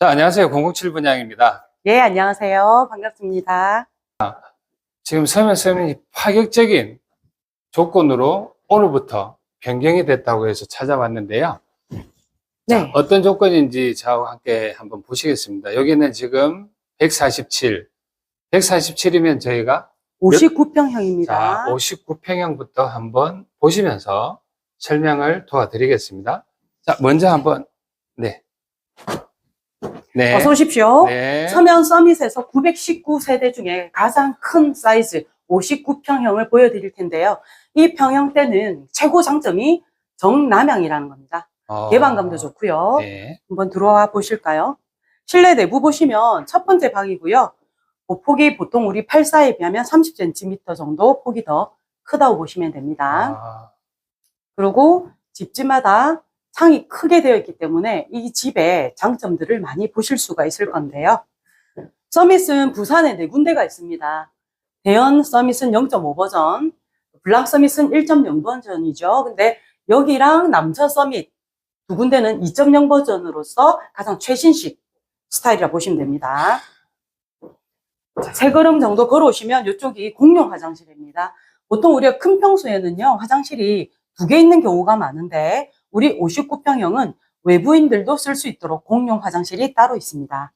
자, 안녕하세요. 007 분양입니다. 예, 안녕하세요. 반갑습니다. 지금 서면 서면이 파격적인 조건으로 오늘부터 변경이 됐다고 해서 찾아왔는데요. 네. 어떤 조건인지 저와 함께 한번 보시겠습니다. 여기는 지금 147, 147이면 저희가 59평형입니다. 자, 59평형부터 한번 보시면서 설명을 도와드리겠습니다. 자, 먼저 한번, 네. 네. 어서 오십시오. 네. 서면 서밋에서 919세대 중에 가장 큰 사이즈 59평형을 보여드릴 텐데요. 이 평형대는 최고 장점이 정남향이라는 겁니다. 어, 개방감도 좋고요. 네. 한번 들어와 보실까요? 실내 내부 보시면 첫 번째 방이고요. 뭐 폭이 보통 우리 84에 비하면 30cm 정도 폭이 더 크다고 보시면 됩니다. 아, 그리고 집집마다 창이 크게 되어 있기 때문에 이 집의 장점들을 많이 보실 수가 있을 건데요. 서밋은 부산에 네 군데가 있습니다. 대연 서밋은 0.5 버전, 블랑 서밋은 1.0 버전이죠. 근데 여기랑 남천 서밋 두 군데는 2.0 버전으로서 가장 최신식 스타일이라 보시면 됩니다. 자, 세 걸음 정도 걸어오시면 이쪽이 공용 화장실입니다. 보통 우리가 큰 평수에는요, 화장실이 두 개 있는 경우가 많은데, 우리 59평형은 외부인들도 쓸 수 있도록 공용 화장실이 따로 있습니다.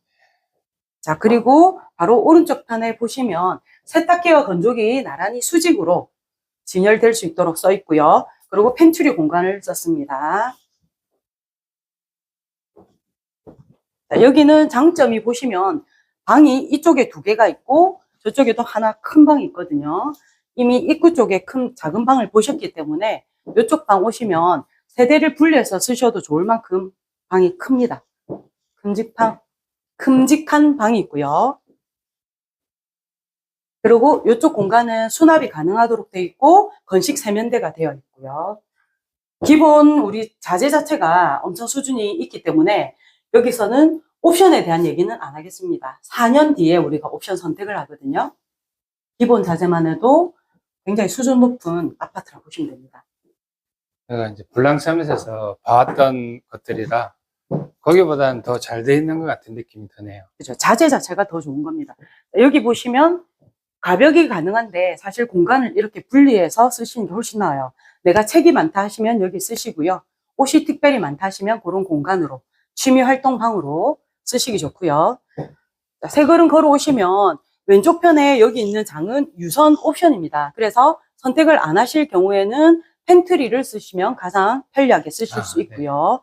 자, 그리고 바로 오른쪽 편에 보시면 세탁기와 건조기 나란히 수직으로 진열될 수 있도록 써 있고요. 그리고 펜트리 공간을 썼습니다. 자, 여기는 장점이 보시면 방이 이쪽에 두 개가 있고 저쪽에도 하나 큰 방이 있거든요. 이미 입구 쪽에 큰 작은 방을 보셨기 때문에 이쪽 방 오시면 세대를 분리해서 쓰셔도 좋을 만큼 방이 큽니다. 큼직한, 큼직한 방이 있고요. 그리고 이쪽 공간은 수납이 가능하도록 되어 있고 건식 세면대가 되어 있고요. 기본 우리 자재 자체가 엄청 수준이 있기 때문에 여기서는 옵션에 대한 얘기는 안 하겠습니다. 4년 뒤에 우리가 옵션 선택을 하거든요. 기본 자재만 해도 굉장히 수준 높은 아파트라고 보시면 됩니다. 제가 이제 블랑서밋에서 봐왔던 것들이라 거기보다는 더 잘 돼 있는 것 같은 느낌이 드네요. 그죠. 자재 자체가 더 좋은 겁니다. 여기 보시면 가벽이 가능한데 사실 공간을 이렇게 분리해서 쓰시는 게 훨씬 나아요. 내가 책이 많다 하시면 여기 쓰시고요. 옷이 특별히 많다 하시면 그런 공간으로 취미 활동 방으로 쓰시기 좋고요. 자, 세 걸음 걸어오시면 왼쪽 편에 여기 있는 장은 유선 옵션입니다. 그래서 선택을 안 하실 경우에는 팬트리를 쓰시면 가장 편리하게 쓰실 아, 수 있고요.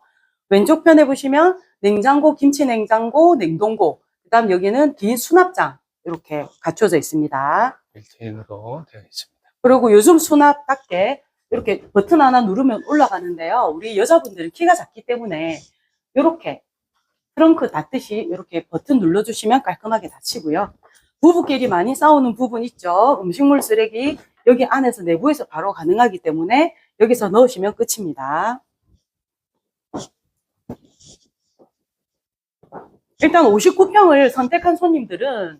왼쪽 편에 보시면 냉장고, 김치 냉장고, 냉동고, 그 다음 여기는 긴 수납장 이렇게 갖춰져 있습니다. 빌트인으로 되어 있습니다. 그리고 요즘 수납답게 이렇게 버튼 하나 누르면 올라가는데요. 우리 여자분들은 키가 작기 때문에 이렇게 트렁크 닫듯이 이렇게 버튼 눌러주시면 깔끔하게 닫히고요. 부부끼리 많이 싸우는 부분 있죠. 음식물 쓰레기 여기 안에서 내부에서 바로 가능하기 때문에 여기서 넣으시면 끝입니다. 일단 59평을 선택한 손님들은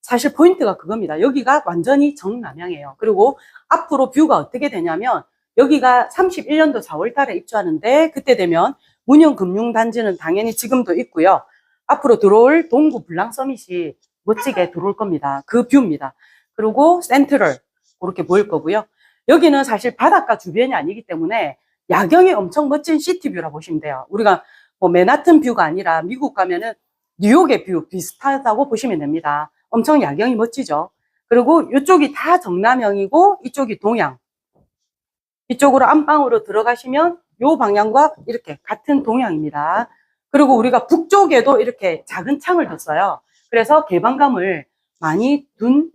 사실 포인트가 그겁니다. 여기가 완전히 정남향이에요. 그리고 앞으로 뷰가 어떻게 되냐면 여기가 31년도 4월 달에 입주하는데 그때 되면 문영금융단지는 당연히 지금도 있고요. 앞으로 들어올 동구 블랑 서밋이 멋지게 들어올 겁니다. 그 뷰입니다. 그리고 센트럴 그렇게 보일 거고요. 여기는 사실 바닷가 주변이 아니기 때문에 야경이 엄청 멋진 시티뷰라 보시면 돼요. 우리가 뭐 맨하튼 뷰가 아니라 미국 가면은 뉴욕의 뷰 비슷하다고 보시면 됩니다. 엄청 야경이 멋지죠. 그리고 이쪽이 다 정남형이고 이쪽이 동양. 이쪽으로 안방으로 들어가시면 요 방향과 이렇게 같은 동향입니다. 그리고 우리가 북쪽에도 이렇게 작은 창을 뒀어요. 그래서 개방감을 많이 둔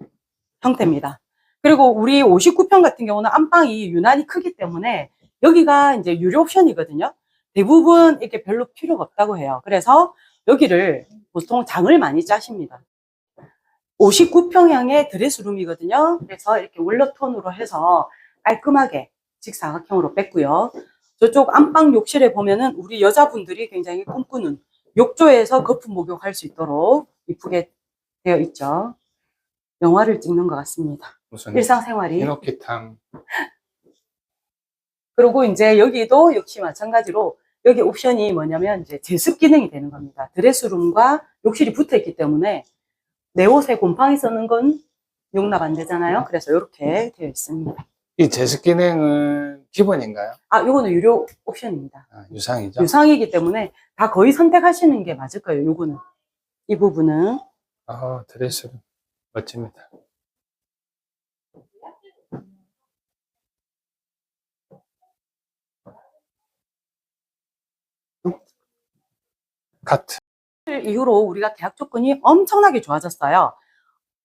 형태입니다. 그리고 우리 59평 같은 경우는 안방이 유난히 크기 때문에 여기가 이제 유료 옵션이거든요. 대부분 이렇게 별로 필요가 없다고 해요. 그래서 여기를 보통 장을 많이 짜십니다. 59평형의 드레스룸이거든요. 그래서 이렇게 원로톤으로 해서 깔끔하게 직사각형으로 뺐고요. 저쪽 안방 욕실에 보면은 우리 여자분들이 굉장히 꿈꾸는 욕조에서 거품 목욕할 수 있도록 이쁘게 되어 있죠. 영화를 찍는 것 같습니다. 무슨 일상생활이. 히노키탕 그리고 이제 여기도 역시 마찬가지로 여기 옵션이 뭐냐면 이제 제습 기능이 되는 겁니다. 드레스룸과 욕실이 붙어 있기 때문에 내 옷에 곰팡이 쓰는 건 용납 안 되잖아요. 그래서 이렇게 되어 있습니다. 이 제습 기능은 기본인가요? 아, 요거는 유료 옵션입니다. 아, 유상이죠. 유상이기 때문에 다 거의 선택하시는 게 맞을 거예요. 요거는. 이 부분은. 아, 드레스룸. 멋집니다. 카트. 이후로 우리가 계약 조건이 엄청나게 좋아졌어요.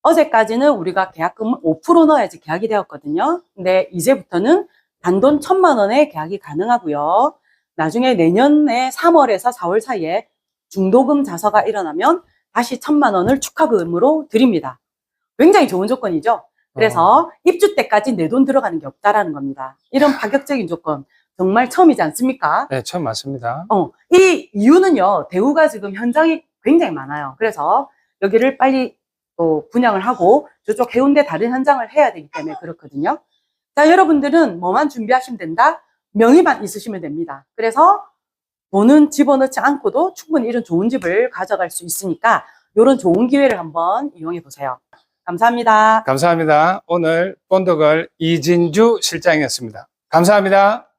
어제까지는 우리가 계약금을 5% 넣어야지 계약이 되었거든요. 근데 이제부터는 단돈 천만 원에 계약이 가능하고요. 나중에 내년에 3월에서 4월 사이에 중도금 자서가 일어나면 다시 천만 원을 축하금으로 드립니다. 굉장히 좋은 조건이죠. 그래서 입주 때까지 내 돈 들어가는 게 없다라는 겁니다. 이런 파격적인 조건 정말 처음이지 않습니까? 네, 처음 맞습니다. 어, 이 이유는요, 대우가 지금 현장이 굉장히 많아요. 그래서 여기를 빨리 또 분양을 하고 저쪽 해운대 다른 현장을 해야 되기 때문에 그렇거든요. 자, 여러분들은 뭐만 준비하시면 된다? 명의만 있으시면 됩니다. 그래서 돈은 집어넣지 않고도 충분히 이런 좋은 집을 가져갈 수 있으니까 이런 좋은 기회를 한번 이용해 보세요. 감사합니다. 감사합니다. 오늘 본덕을 이진주 실장이었습니다. 감사합니다.